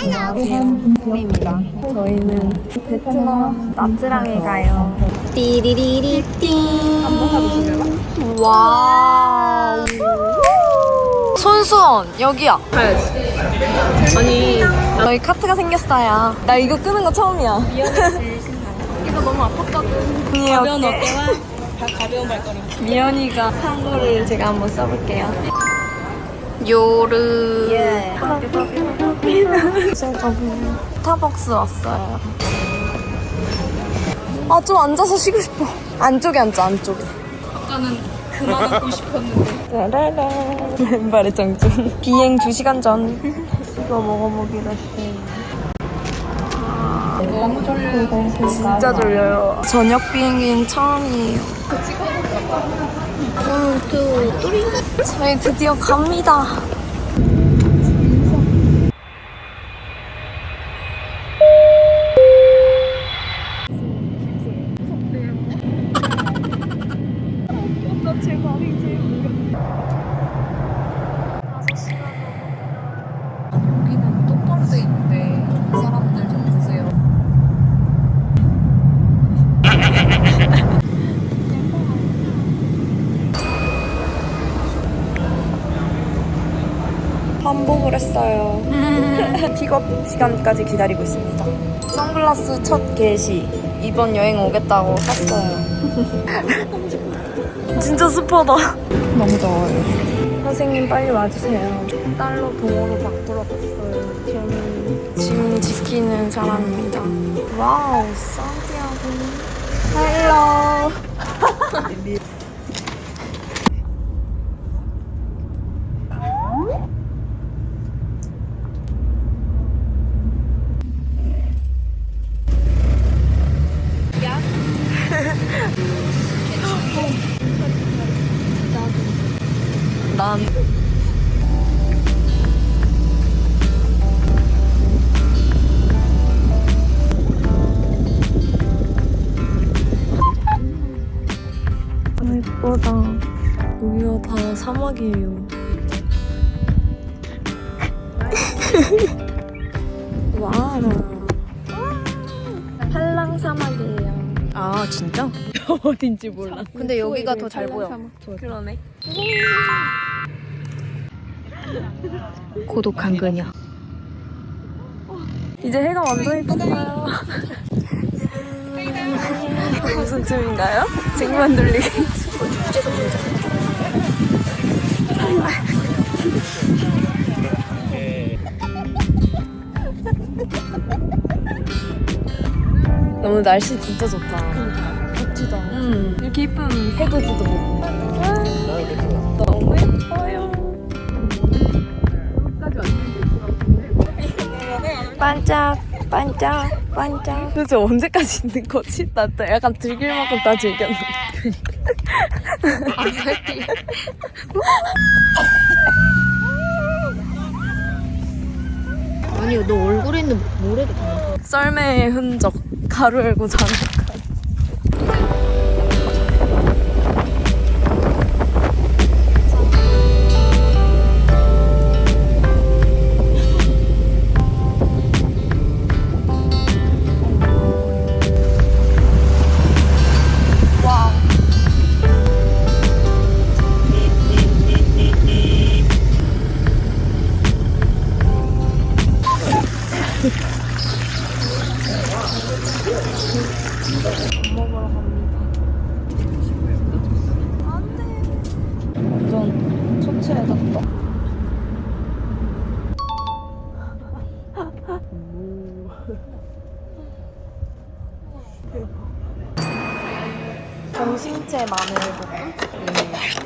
안녕하세요. 소입니다. 저희는 베트남 나트랑에 가요. 띠리리리띠. 한번 가보실래요? 와. 손수원 여기야. 아니 저희 카트가 생겼어요. 나 이거 끄는 거 처음이야. 이거 너무 아팠거든. 가벼운 어깨와 가벼운 발걸음 미연이가 산 거를 제가 한번 써볼게요. 요르. 예. 제가 스타벅스 왔어요. 아, 좀 앉아서 쉬고 싶어. 안쪽에 앉자, 안쪽에. 아까는 그만 앉고 싶었는데 라라라. 왼발의 정준. 비행 2시간 전. 이거 먹어보기로 했어요. 너무 졸려 진짜 졸려요. 저녁 비행기는 처음이에요. 원, 투, 쓰리. 저희 드디어 갑니다. 여기는 똑바로 돼 있는데 이 사람들 좀 보세요 했어요. 픽업 시간까지 기다리고 있습니다. 선글라스 첫 게시. 이번 여행 오겠다고 샀어요. 진짜 습하다. 너무 더워요. 선생님 빨리 와주세요. 달러 동호로 바꾸러봤어요. 저는 짐 지키는 사람입니다. 와우, 산티아고. 헬로. 난 아, 예쁘다. 여기가 다 사막이에요. 어딘지 몰라 근데 여기가 더 잘 보여. 그러네. 고독한 그녀 이제 해가 완전히 떴어요. 무슨 춤인가요? 쟁반 돌리기. 너무 날씨 진짜 좋다. 그러니까 응. 이렇게 이쁜 해돋이도 보고. 너무 예뻐요. 반짝 반짝 반짝 도대체 언제까지 있는 거지? 나또 약간 즐길 만큼 다 즐겼는데 아니 너 얼굴에 있는 모래도 다 썰매의 흔적 가루 열고 자는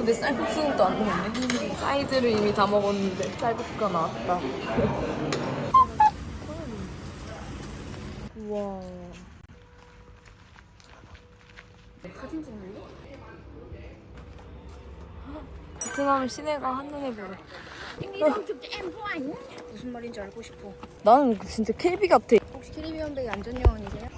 근데 쌀국수는 또 안 나오네. 사이드를 이미 다 먹었는데 쌀국수가 나왔다. 우와. 베트남 시내가 한눈에 보여. 무슨 말인지 알고 싶어. 나는 진짜 KB 같아. 혹시 캐리비안백이 안전요원이세요?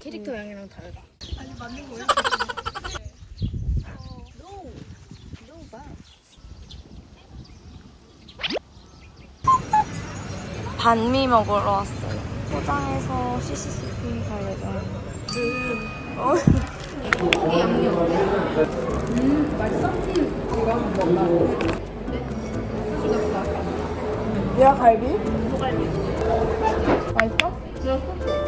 캐릭터 양이랑 다르다. 아니 맞는 거예요? 반미 먹으러 왔어요. 포장해서 CCCP 갈 예정. 고기 양념. 음, 맛있어? 이거 한번 먹어봐. 야 갈비? 소갈비. 맛있어? 응.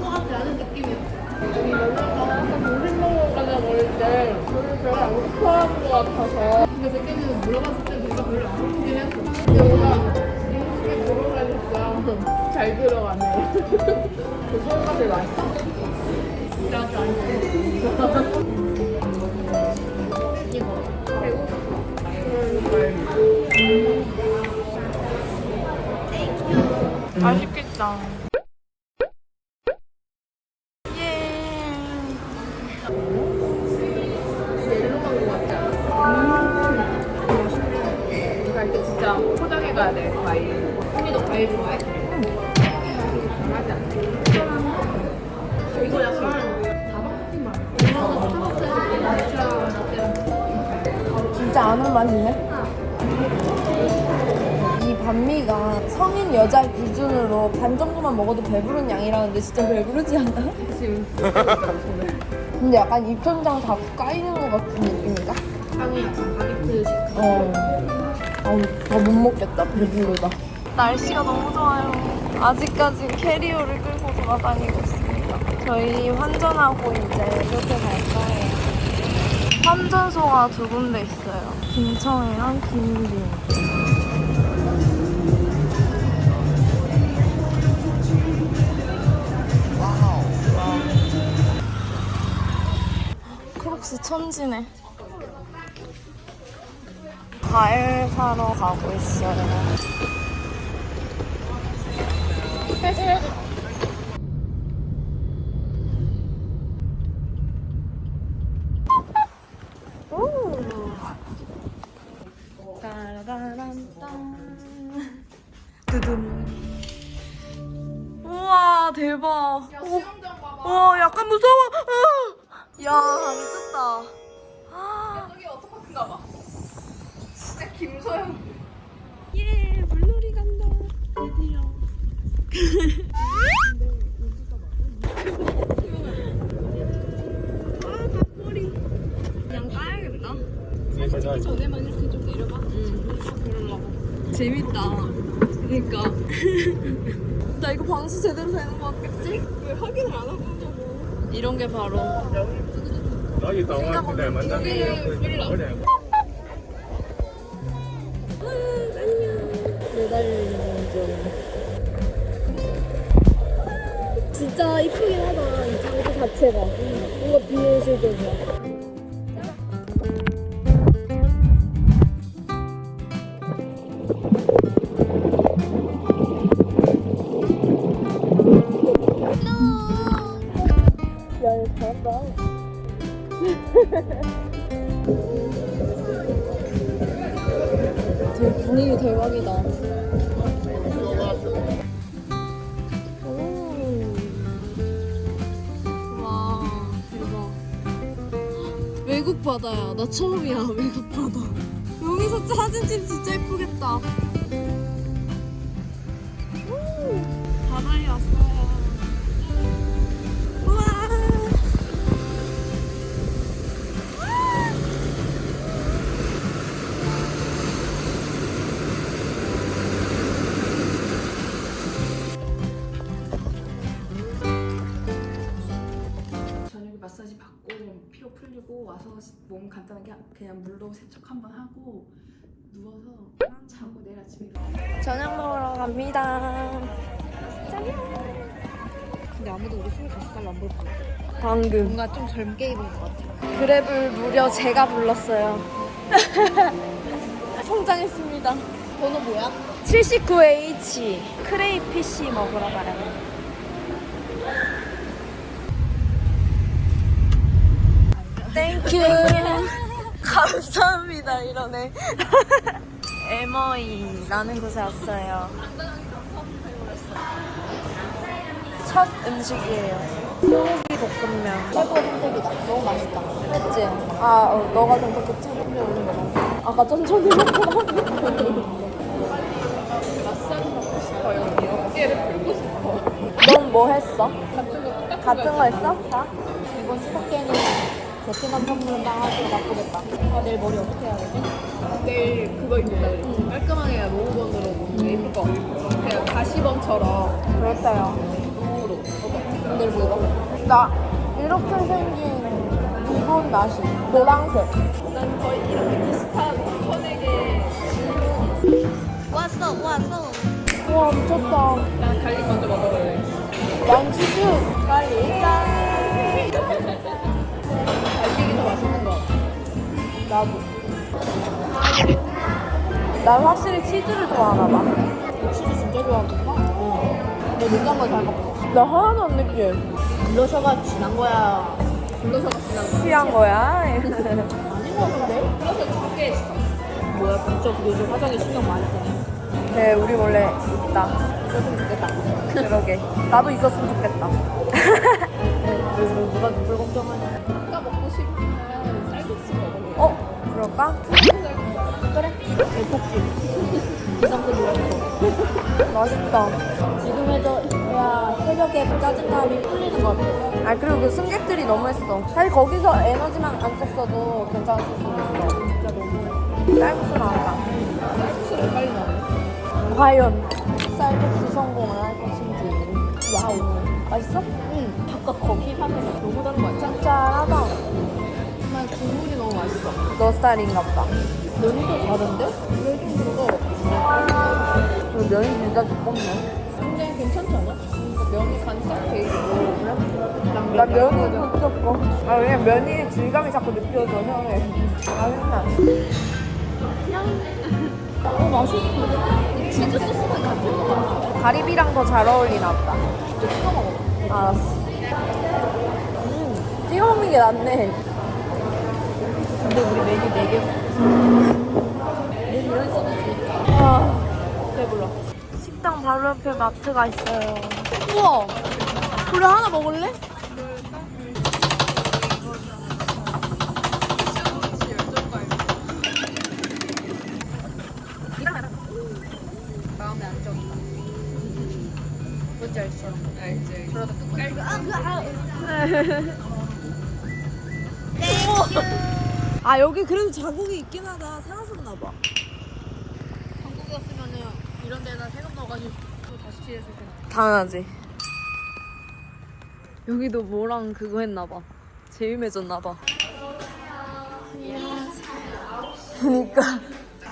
안 좋아하는 것 같아서 근데 그때는 물어봤을 때 내가 별로 안 좋긴 했어. 근데 뭔가 이렇게 들어가니까 잘 들어가네. 그 소감이 맛있어. 나도 안 좋아. 이거 배고파. 맛있겠다. 진짜 아는 맛이네. 이 반미가 성인 여자 기준으로 반 정도만 먹어도 배부른 양이라는데 진짜 배부르지 않아? 지금 근데 약간 입천장 다 까이는 것 같은 느낌인가? 향이 약간 바게트 식. 어. 아우, 더못 먹겠다. 배부르다. 날씨가 너무 좋아요. 아직까지 캐리어를 끌고 돌아다니고 있습니다. 저희 환전하고 이제 이렇게 갈 거예요. 환전소가 두 군데 있어요. 김청이랑 김진. 크록스 천지네. 과일 사러 가고 있어요. 이거 방수 제대로 되는 거 같겠지? 왜 확인을 안 하고냐고. 이런 게 바로. 여기 나와 그냥 만나면 매달리는 좀. 진짜 이쁘긴 하다 이 장소 자체가. 뭔가 비현실적이야. 되게 분위기 대박이다. 오. 와, 대박. 외국 바다야. 나 처음이야, 외국 바다. 여기서 사진 찍 진짜 예쁘겠다. 오, 바다에 왔어요. 간단하게 그냥 물로 세척 한번 하고 누워서 자고 내일 아침에 일어나. 저녁 먹으러 갑니다. 근데 아무도 우리 25살 안볼 거야. 방금. 뭔가 좀 젊게 입은 것 같아. 그랩을 무려 제가 불렀어요. 성장했습니다. 번호 뭐야? 79H 크레이피쉬 먹으러 가요. 땡큐. 감 사합니다 이러네. 에머이라는 곳에 왔어요. 첫 음식이에요. 소고기 볶음면. 최고의 선택이다. 너무 맛있다. 했지? 아, 어, 너가 선택했지? 아까 천천히 먹고 마사지 받고 싶어요. 어깨를 풀고 싶어. 넌뭐 했어? 같은 거 했어? 다? 이번 추석 때는 베트남 선물은 나가기로 바꾸겠다. 아, 내일 머리 어떻게 해야 되지? 내일 그거 입는다 그랬지. 깔끔하게 로우건으로 뭐 예쁠 거. 그냥 가시범처럼 그랬어요. 로우로. 내일 뭐 입어? 나 이렇게 생긴 기본 나시 노란색. 난 거의 이렇게 비슷한 폰에게 왔어 왔어. 우와 미쳤다. 난 갈릭 먼저 먹어볼래. 난 치즈. 나도. 난 확실히 치즈를 좋아하나 봐. 치즈 진짜 좋아하는구나. 응. 너 냉장고 잘 먹어. 나 하나도 안 느껴. 블러셔가 진한 거야. 블러셔가 진한 거야. 취한 거야? 아닌 거 같은데? 블러셔 두개 있어. 뭐야, 진짜 요즘 화장에 신경 많이 쓰네. 네, 우리 원래 있다. 있었으면 좋겠다. 그러게. 나도 있었으면 좋겠다. 누가 누굴 걱정하냐. 어? 그럴까? 그래. 대폭죽. 이상도 놀았어. 맛있다. 지금 해서 야 새벽에 짜증남이 풀리는 것 같아. 아 그리고 그 승객들이 너무했어. 사실 거기서 에너지만 안 썼어도 괜찮았을 수도 있어. 진짜 너무 쌀국수 나왔다. 쌀국수를 빨리 나오네. 과연 쌀국수 성공을 할 것인지. 와우. 맛있어? 응. 바깥 거기 하면 너무 다른 거 같아. 짭짤하다. 정말 국물이 너무 맛있어. 너 스타일인가 보다. 면도 다른데? 면이 좀 그리고 면이 진짜 두껍네. 굉장히 괜찮지 않아? 그러니까 면이 간싹 돼 있고 난나면 면이 두껍고. 아 그냥 면이 질감이 자꾸 느껴져 혀에. 맛있나? 어 맛있어. 치즈 소스만 같은 거 같아. 가리비랑 더 잘 어울리나 보다. 찍어 먹어. 알았어. 음, 찍어 먹는 게 낫네. 근데 우리 메뉴 4개. 이런 식이지. 아, 배불러. 식당 바로 옆에 마트가 있어요. 우와. 그래 하나 먹을래? 아. 아 여기 그래도 자국이 있긴 하다. 사라졌나 봐. 한국이었으면은 이런 데다 세금 넣어가지고 또 다시 칠해줄 텐데. 당연하지. 여기도 뭐랑 그거 했나 봐. 재유매졌나 봐. 그니까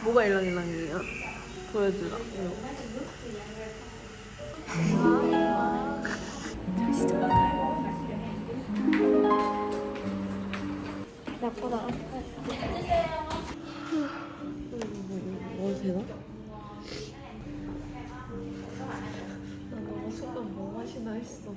뭐가 일랑일랑이에요? 보여주라. 나쁘다. 뭐 되나? 나 너무 순간 뭐 마시나 했어.